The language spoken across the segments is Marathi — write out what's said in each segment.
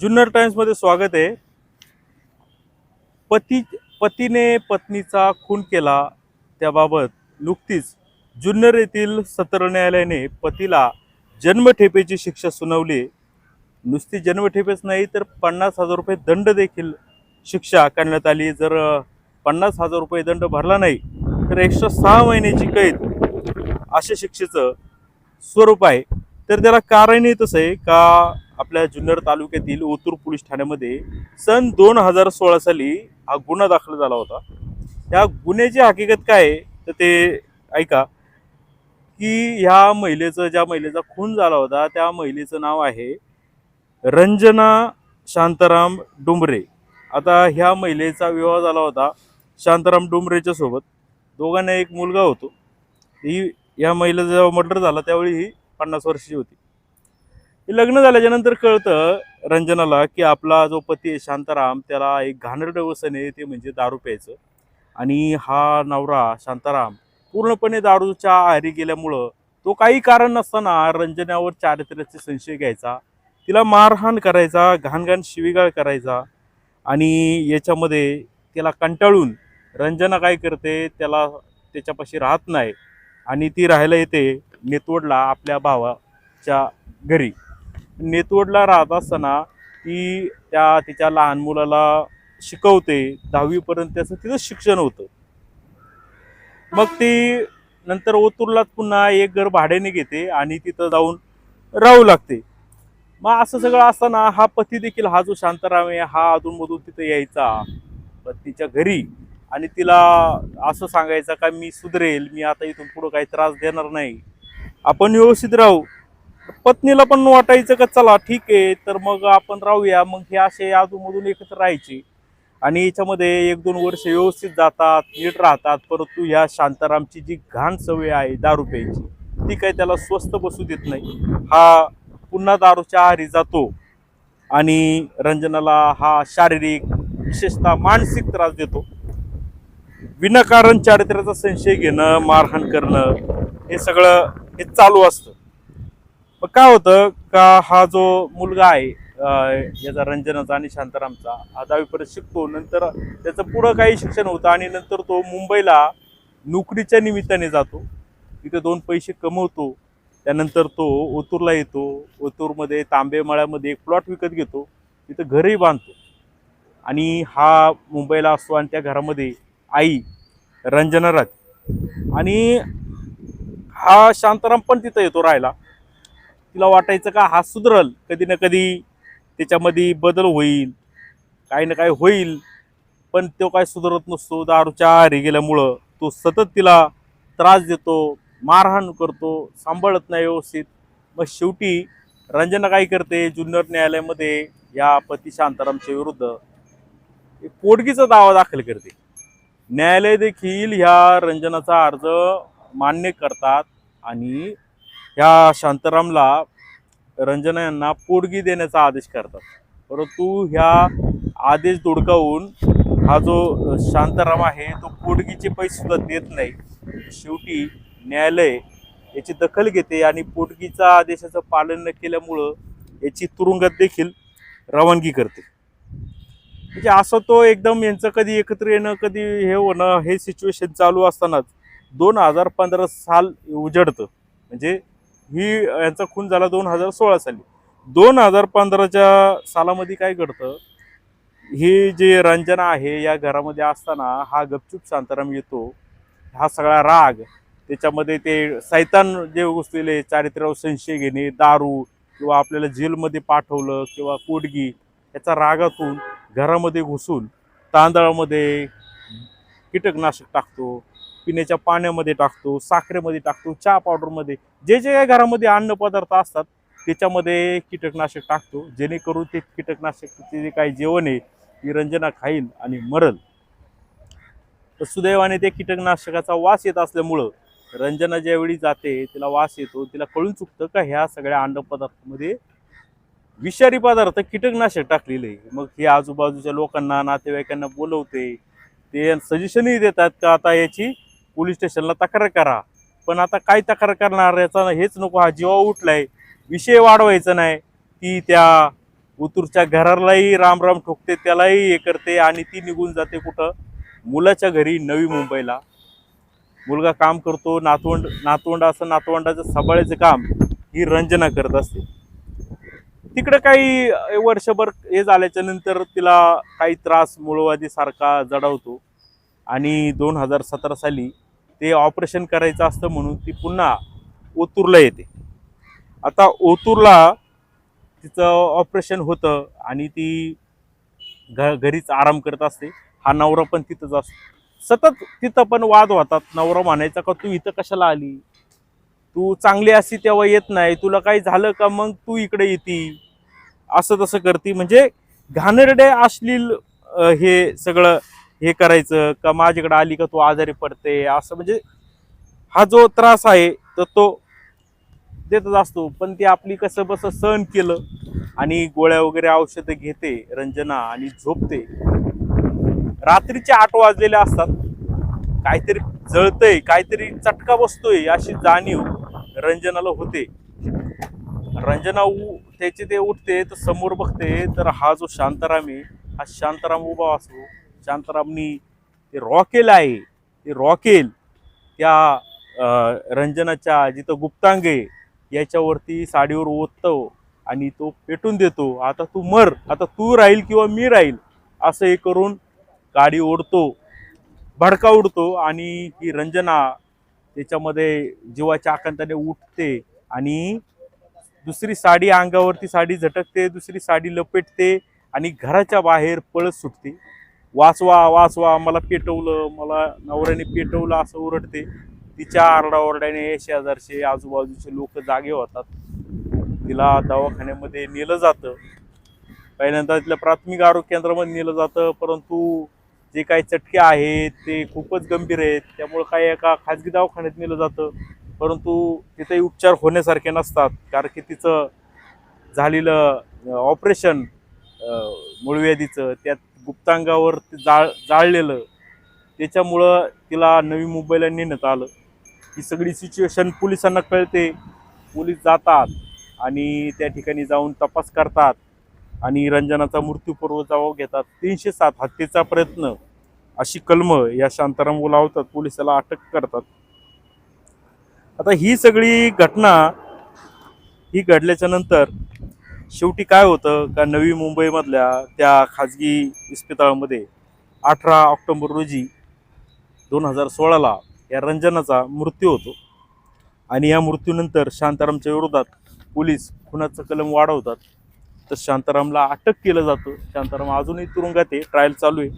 जुन्नर टाइम्समध्ये स्वागत आहे. पती पतीने पत्नीचा खून केला. त्याबाबत नुकतीच जुन्नर येथील सत्र न्यायालयाने पतीला जन्मठेपेची शिक्षा सुनावली. नुसती जन्मठेपेच नाही तर पन्नास हजार रुपये दंड देखील शिक्षा करण्यात आली. जर पन्नास हजार रुपये दंड भरला नाही तर एकशे सहा महिन्याची कैद अशा शिक्षेचं स्वरूप आहे. तर त्याला कारण तसं आहे का आपल्या जुन्नर तालुक्यातील ओतूर पोलीस ठाण्यामध्ये सन दोन हजार सोळा साली हा गुन्हा दाखल झाला होता. त्या गुन्ह्याची हकीकत काय आहे तर ते ऐका. की ह्या महिलेचं ज्या महिलेचा खून झाला होता त्या महिलेचं नाव आहे रंजना शांताराम डुंबरे आता ह्या महिलेचा विवाह झाला होता शांताराम डुंबरेच्या सोबत. दोघांना एक मुलगा होतो. ही या महिलेचा जेव्हा मर्डर झाला त्यावेळी ही पन्नास वर्षाची होती. लग्न झाल्याच्यानंतर कळतं रंजनाला की आपला जो पती आहे शांताराम त्याला एक घाणेरडं व्यसन आहे ते म्हणजे दारू प्यायचं. आणि हा नवरा शांताराम पूर्णपणे दारूच्या आहारी गेल्यामुळं तो काही कारण नसताना रंजनावर चारित्र्याचे संशय घ्यायचा. तिला मारहाण करायचा घाणघाण शिवीगाळ करायचा आणि याच्यामध्ये तिला कंटाळून रंजना काय करते त्याला त्याच्यापाशी राहत नाही आणि ती राहायला येते नेतवडला आपल्या भावाच्या घरी. नेतवडला राहत असताना ती त्या तिच्या लहान मुलाला शिकवते. दहावीपर्यंत त्याचं तिथं शिक्षण होतं. मग ती नंतर ओतूरलाच पुन्हा एक घर भाड्याने घेते आणि तिथं जाऊन राहू लागते. मग असं सगळं असताना हा पती देखील हा जो शांताराम आहे हा अधूनमधून तिथं यायचा. पत्नीच्या घरी आणि तिला असं सांगायचं का मी सुधरेल मी आता इथून पुढं काही त्रास देणार नाही. आपण व्यवस्थित राहू. पत्नीला पण वाटायचं का चला ठीक आहे तर मग आपण राहूया. मग हे असे अधूनमधून एकत्र राहायचे. आणि याच्यामध्ये एक दोन वर्ष व्यवस्थित जातात नीट राहतात. परंतु ह्या शांतारामची जी घाण सवय आहे दारू प्यायची ती काही त्याला स्वस्त बसू देत नाही. हा पुन्हा दारूच्या आहारी जातो. आणि रंजनाला हा शारीरिक विशेषतः मानसिक त्रास देतो. विनाकारण चारित्र्याचा संशय घेणं मारहाण करणं हे सगळं हे चालू असतं. पण काय होतं का हा जो मुलगा आहे याचा रंजनाचा आणि शांतारामचा हा दहावीपर्यंत शिकतो. नंतर त्याचं पुढं काही शिक्षण होतं आणि नंतर तो मुंबईला नोकरीच्या निमित्ताने जातो. तिथे दोन पैसे कमवतो. त्यानंतर तो ओतूरला येतो. ओतूरमध्ये तांबेमाळ्यामध्ये एक प्लॉट विकत घेतो. तिथं घरही बांधतो. आणि हा मुंबईला असतो आणि त्या घरामध्ये आई रंजना राहते आणि हा शांताराम पण तिथं येतो राहायला. तिला वाटायचं का हा सुधरल कधी ना कधी त्याच्यामध्ये बदल होईल काही ना काही होईल पण तो काय सुधारत नसतो दारूच्या आहारी गेल्यामुळं तो सतत तिला त्रास देतो मारहाण करतो सांभाळत नाही व्यवस्थित. मग शेवटी रंजना काय करते जुन्नर न्यायालयामध्ये या पती शांतारामच्या विरुद्ध पोटगीचा दावा दाखल करते. न्यायालय देखील ह्या रंजनाचा अर्ज मान्य करतात आणि ह्या शांतारामला रंजना यांना पोटगी देण्याचा आदेश करतात. परंतु ह्या आदेश दोडकावून हा जो शांताराम आहे तो पोटगीचे पैसेसुद्धा देत नाही. शेवटी न्यायालय याची दखल घेते आणि पोटगीचा आदेशाचं पालन न केल्यामुळं याची तुरुंगात देखील रवानगी करते. म्हणजे असं तो एकदम यांचं कधी एकत्र येणं कधी हे होणं हे सिच्युएशन चालू असतानाच दोन हजार पंधरा साल उजडतं. म्हणजे ही यांचा खून झाला दोन हजार सोळा साली. दोन हजार पंधराच्या सालामध्ये काय घडतं? ही जी रंजना आहे या घरामध्ये असताना हा गपचूप शांताराम येतो. हा सगळा राग त्याच्यामध्ये ते सैतान जे घुसलेले चारित्र्यावर संशय घेणे दारू किंवा आपल्याला जेलमध्ये पाठवलं किंवा कोडगी याचा रागातून घरामध्ये घुसून तांदळामध्ये कीटकनाशक टाकतो. पिण्याच्या पाण्यामध्ये टाकतो साखरेमध्ये टाकतो चहा पावडरमध्ये. जे जे काही घरामध्ये अन्नपदार्थ असतात त्याच्यामध्ये कीटकनाशक टाकतो. जेणेकरून ते कीटकनाशकचे जे काही जेवण आहे ती रंजना खाईल आणि मरल. तर सुदैवाने ते कीटकनाशकाचा वास येत असल्यामुळं रंजना ज्यावेळी जाते तिला वास येतो तिला कळून चुकतं का ह्या सगळ्या अन्नपदार्थामध्ये विषारी पदार्थ कीटकनाशक टाकलेले आहे. मग हे आजूबाजूच्या लोकांना नातेवाईकांना बोलवते. ते सजेशनही देतात का आता याची पोलीस स्टेशनला तक्रार करा. पण आता काय तक्रार करणार याचा हेच नको हा जीवा उठलाय. विषय वाढवायचा नाही. ती त्या उतूरच्या घरालाही राम राम ठोकते त्यालाही हे करते आणि ती निघून जाते कुठं? मुलाच्या घरी नवी मुंबईला. मुलगा काम करतो नातवंड नातवंड असं नातवंडाचं सांभाळायचं काम ही रंजना करत असते. तिकडं काही वर्षभर हे झाल्याच्यानंतर तिला काही त्रास मूळवादी सारखा जडवतो. आणि दोन हजार सतरा साली ते ऑपरेशन करायचं असतं म्हणून ती पुन्हा ओतूरला येते. आता ओतूरला तिचं ऑपरेशन होतं आणि ती घ घरीच आराम करत असते. हा नवरा पण तिथंच असतो. सतत तिथं पण वाद होतात. नवरा म्हणायचा का तू इथं कशाला आली? तू चांगली अशी तेव्हा येत नाही. तुला काही झालं का? मग तू इकडे येती. असं तसं करती. म्हणजे घाणेरडे अश्लील हे सगळं हे करायचं का माझ्याकडे आली का तू आजारी पडते? असं म्हणजे हा जो त्रास आहे तर तो देतच असतो. पण ती आपली कसं बसं सहन केलं आणि गोळ्या वगैरे औषधं घेते रंजना आणि झोपते. रात्रीचे आठ वाजलेले असतात. काहीतरी जळतंय काहीतरी चटका बसतोय अशी जाणीव रंजनाला होते. रंजना उ त्याचे ते उठते तर समोर बघते तर हा जो शांताराम आहे हा शांताराम उभा असतो. शांतारामनी ते रॉकेल आहे ते रॉकेल त्या रंजनाच्या जिथं गुप्तांगे याच्यावरती साडीवर ओततो आणि तो पेटून देतो आता तू मर आता तू राहील किंवा मी राहील असं हे करून गाडी ओढतो भडका उडतो आणि ही रंजना त्याच्यामध्ये जीवाच्या आकांताने उठते आणि दुसरी साडी अंगावरती साडी झटकते दुसरी साडी लपेटते आणि घराच्या बाहेर पळत सुटते. वाचवा वाचवा मला पेटवलं मला नवऱ्याने पेटवलं असं ओरडते. तिच्या आरडाओरड्याने शेजारचे आजूबाजूचे लोक जागे होतात. तिला दवाखान्यामध्ये नेलं जातं. पहिल्यांदा तिला प्राथमिक आरोग्य केंद्रामध्ये नेलं जातं परंतु जे काही चटके आहेत ते खूपच गंभीर आहेत. त्यामुळं काही एका खाजगी दवाखान्यात नेलं जातं. परंतु तिथेही उपचार होण्यासारखे नसतात कारण की तिचं झालेलं ऑपरेशन मूळव्याधीचं त्यात गुप्तांगावर ते जाळ जाळलेलं. त्याच्यामुळं तिला नवी मुंबईला नेण्यात आलं. ही सगळी सिच्युएशन पोलिसांना कळते. पोलीस जातात आणि त्या ठिकाणी जाऊन तपास करतात आणि रंजनाचा मृत्यूपूर्व जबाब घेतात. तीनशे सात हत्येचा प्रयत्न अशी कलम या शांताराम लावतात पोलिसाला अटक करतात. आता ही सगळी घटना ही घडल्याच्या नंतर शेवटी काय होतं का नवी मुंबईमधल्या त्या खाजगी इस्पितळामध्ये अठरा ऑक्टोबर रोजी दोन हजार सोळाला या रंजनाचा मृत्यू होतो. आणि या मृत्यूनंतर शांतारामच्या विरोधात पोलीस खुनाचं कलम वाढवतात. तर शांतारामला अटक केलं जातं. शांताराम अजूनही तुरुंगात आहे. ट्रायल चालू आहे.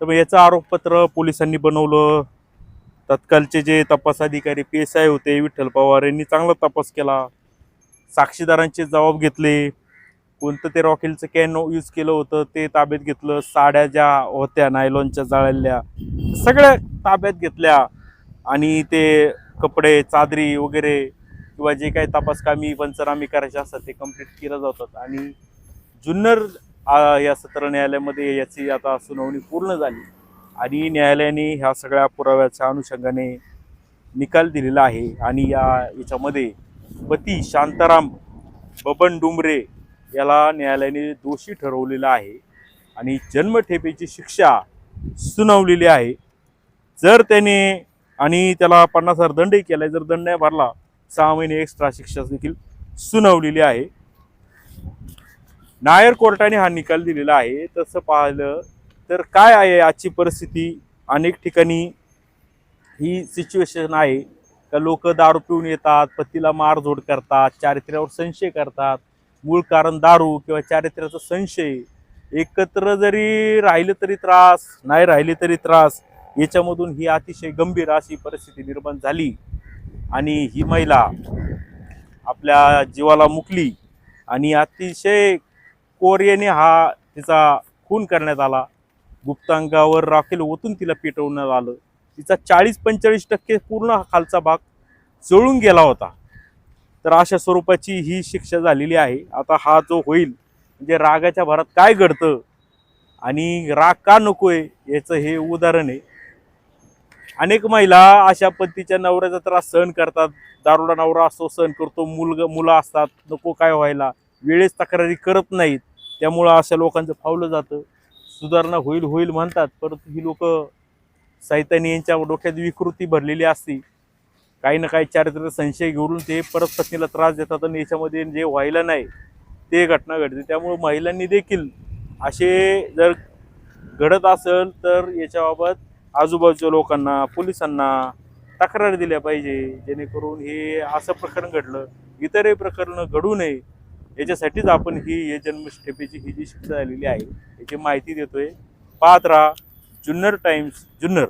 तर मग याचं आरोपपत्र पोलिसांनी बनवलं. तत्कालचे जे तपास अधिकारी पी एस आय होते विठ्ठल पवार यांनी चांगला तपास केला. साक्षीदारांचे जबाब घेतले. कोणतं ते रॉकेलचं कॅन यूज केलं होतं ते ताब्यात घेतलं. साड्या ज्या होत्या नायलॉनच्या जाळल्या. सगळ्या ताब्यात घेतल्या. आणि ते कपडे चादरी वगैरे किंवा जे काही तपासकामी पंचनामी करायचे असतात ते कंप्लीट केलं जातात. आणि जुन्नर या सत्र न्यायालयामध्ये याची आता सुनावणी पूर्ण झाली. आणि न्यायालयाने ह्या सगळ्या पुराव्याच्या अनुषंगाने निकाल दिलेला आहे. आणि या याच्यामध्ये पती शांताराम बबन डुमरे याला न्यायालयाने दोषी ठरवलेलं आहे आणि जन्मठेपेची शिक्षा सुनावलेली आहे. जर त्याने आणि त्याला पन्नास हजार दंडही केला जर दंड नाही भरला सहा महिने एक्स्ट्रा शिक्षा देखील सुनावलेली आहे. नायर कोर्टाने हा निकाल दिलेला आहे. तसं पाहिलं तर काय आहे आजची परिस्थिती? अनेक ठिकाणी ही सिच्युएशन आहे. का लोक दारू पिऊन येतात पतीला मारझोड करतात चारित्र्यावर संशय करतात. मूळ कारण दारू किंवा चारित्र्याचा संशय एकत्र जरी राहिलं तरी त्रास नाही राहिले तरी त्रास याच्यामधून ही अतिशय गंभीर अशी परिस्थिती निर्माण झाली. आणि ही महिला आपल्या जीवाला मुकली आणि अतिशय कोर्याने हा तिचा खून करण्यात आला. गुप्तांगावर राखेल ओतून तिला पेटवण्यात आलं. तिचा चाळीस पंचेचाळीस टक्के पूर्ण खालचा भाग जळून गेला होता. तर अशा स्वरूपाची ही शिक्षा झालेली आहे. आता हा जो होईल म्हणजे रागाच्या भरात काय घडतं आणि राग का नकोय याचं हे उदाहरण आहे. अनेक महिला अशा पद्धतीच्या नवऱ्याचा त्रास सहन करतात. दारुडा नवरा असतो सहन करतो. मुलग मुलं असतात. नको काय व्हायला. वेळेस तक्रारी करत नाहीत. त्यामुळं अशा लोकांचं फावलं जातं. सुधारणा होईल होईल म्हणतात. परंतु ही लोक सैतानी यांच्या डोक्यात विकृती भरलेली असते. काही ना काही चारित्र संशय घेऊन ते परत पत्नीला त्रास देतात आणि याच्यामध्ये जे व्हायला नाही ते घटना घडते. त्यामुळे महिलांनी देखील असे जर घडत असेल तर याच्याबाबत आजूबाजूच्या लोकांना पोलिसांना तक्रार दिल्या पाहिजे. जेणेकरून हे असं प्रकरण घडलं इतरही प्रकरणं घडू नये. याच्यासाठीच आपण ही हे जन्मठेपेची ही जी शिक्षा झालेली आहे याची माहिती देतोय. पाहत राहा. जुन्नर टाइम्स जुन्नर